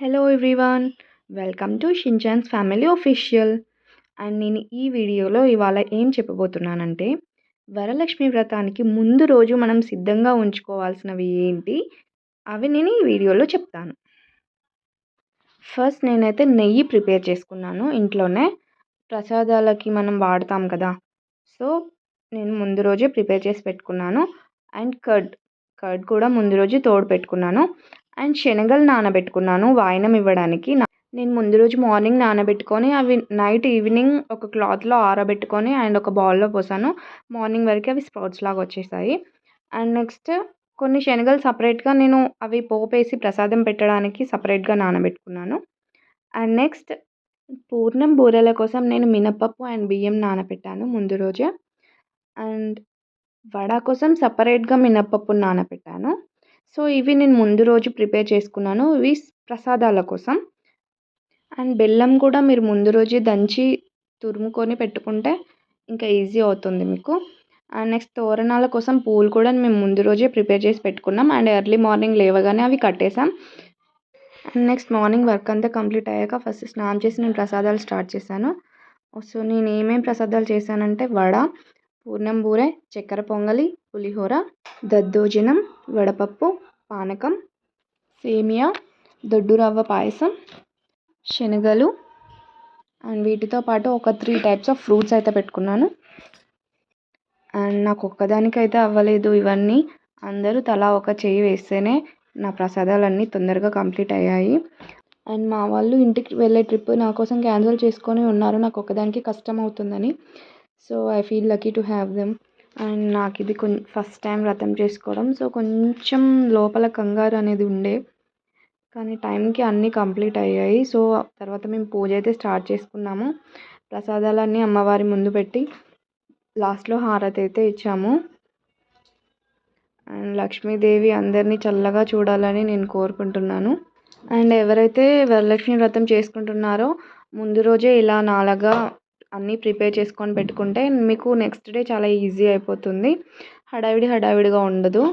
Hello everyone welcome to Shinchan's family official and నేను ఈ వీడియోలో ఇవాళ ఏం చెప్పబోతున్నానంటే వరలక్ష్మి వ్రతానికి ముందు రోజు మనం సిద్ధంగా ఉంచుకోవాల్సినవి ఏంటి? అవి నేను ఈ వీడియోలో చెప్తాను. ఫస్ట్ నేనైతే నెయ్యి ప్రిపేర్ చేసుకున్నాను. ఇంట్లోనే ప్రసాదాలకి మనం వాడతాం కదా. సో నేను ముందు రోజే ప్రిపేర్ చేసి పెట్టుకున్నాను. అండ్ కర్డ్ కర్డ్ కూడా ముందు రోజు తోడు పెట్టుకున్నాను. అండ్ శనగలు నానబెట్టుకున్నాను వాయనం ఇవ్వడానికి. నేను ముందు రోజు మార్నింగ్ నానబెట్టుకొని అవి నైట్ ఈవినింగ్ ఒక క్లాత్లో ఆరబెట్టుకొని అండ్ ఒక బౌల్లో పోసాను. మార్నింగ్ వరకు అవి స్ప్రౌట్స్ లాగా వచ్చేసాయి. అండ్ నెక్స్ట్ కొన్ని శనగలు సపరేట్గా నేను అవి పోపేసి ప్రసాదం పెట్టడానికి సపరేట్గా నానబెట్టుకున్నాను. అండ్ నెక్స్ట్ పూర్ణం బూరెల కోసం నేను మినపప్పు అండ్ బియ్యం నానబెట్టాను ముందు రోజే. అండ్ వడ కోసం సపరేట్గా మినపప్పు నానబెట్టాను సో ఇవి నేను ముందు రోజు ప్రిపేర్ చేసుకున్నాను. ఇవి ప్రసాదాల కోసం. అండ్ బెల్లం కూడా మీరు ముందు రోజే దంచి తురుముకొని పెట్టుకుంటే ఇంకా ఈజీ అవుతుంది మీకు. అండ్ నెక్స్ట్ తోరణాల కోసం పూలు కూడా మేము ముందు రోజే ప్రిపేర్ చేసి పెట్టుకున్నాం. అండ్ ఎర్లీ మార్నింగ్ లేవగానే అవి కట్టేసాం. అండ్ నెక్స్ట్ మార్నింగ్ వర్క్ అంతా కంప్లీట్ అయ్యాక ఫస్ట్ స్నానం చేసి నేను ప్రసాదాలు స్టార్ట్ చేశాను. సో నేను ఏమేమి ప్రసాదాలు చేశానంటే వడ పూర్ణం బూరె చక్కెర పొంగలి పులిహోర దద్దోజనం వడపప్పు పానకం సేమియా దొడ్డు రవ్వ పాయసం శనగలు. అండ్ వీటితో పాటు ఒక త్రీ టైప్స్ ఆఫ్ ఫ్రూట్స్ అయితే పెట్టుకున్నాను. అండ్ నాకు ఒక్కదానికైతే అవ్వలేదు ఇవన్నీ. అందరూ తలా ఒక చెయ్యి వేస్తేనే నా ప్రసాదాలన్నీ తొందరగా కంప్లీట్ అయ్యాయి. అండ్ మా వాళ్ళు ఇంటికి వెళ్ళే ట్రిప్ నా కోసం క్యాన్సిల్ చేసుకొని ఉన్నారు. నాకు ఒక్కదానికి కష్టం అవుతుందని. So I feel lucky to have them. And నాకు ఇది కొం ఫస్ట్ టైం వ్రతం చేసుకోవడం. సో కొంచెం లోపల కంగారు అనేది ఉండే. కానీ టైంకి అన్నీ కంప్లీట్ అయ్యాయి. సో తర్వాత మేము పూజ అయితే స్టార్ట్ చేసుకున్నాము. ప్రసాదాలన్నీ అమ్మవారి ముందు పెట్టి లాస్ట్లో హారతి అయితే ఇచ్చాము. అండ్ లక్ష్మీదేవి అందరినీ చల్లగా చూడాలని నేను కోరుకుంటున్నాను. అండ్ ఎవరైతే వరలక్ష్మి వ్రతం చేసుకుంటున్నారో ముందు రోజే ఇలా నాలాగా అన్నీ ప్రిపేర్ చేసుకొని పెట్టుకుంటే మీకు నెక్స్ట్ డే చాలా ఈజీ అయిపోతుంది. హడావిడి హడావిడిగా ఉండదు.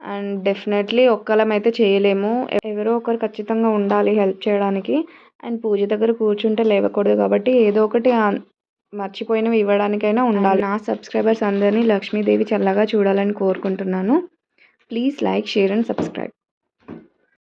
అండ్ డెఫినెట్లీ ఒక్కలం అయితే చేయలేము. ఎవరో ఒకరు ఖచ్చితంగా ఉండాలి హెల్ప్ చేయడానికి. అండ్ పూజ దగ్గర కూర్చుంటే లేవకూడదు కాబట్టి ఏదో ఒకటి మర్చిపోయినవి ఇవ్వడానికైనా ఉండాలి. నా సబ్స్క్రైబర్స్ అందరినీ లక్ష్మీదేవి చల్లగా చూడాలని కోరుకుంటున్నాను. Please like share and subscribe.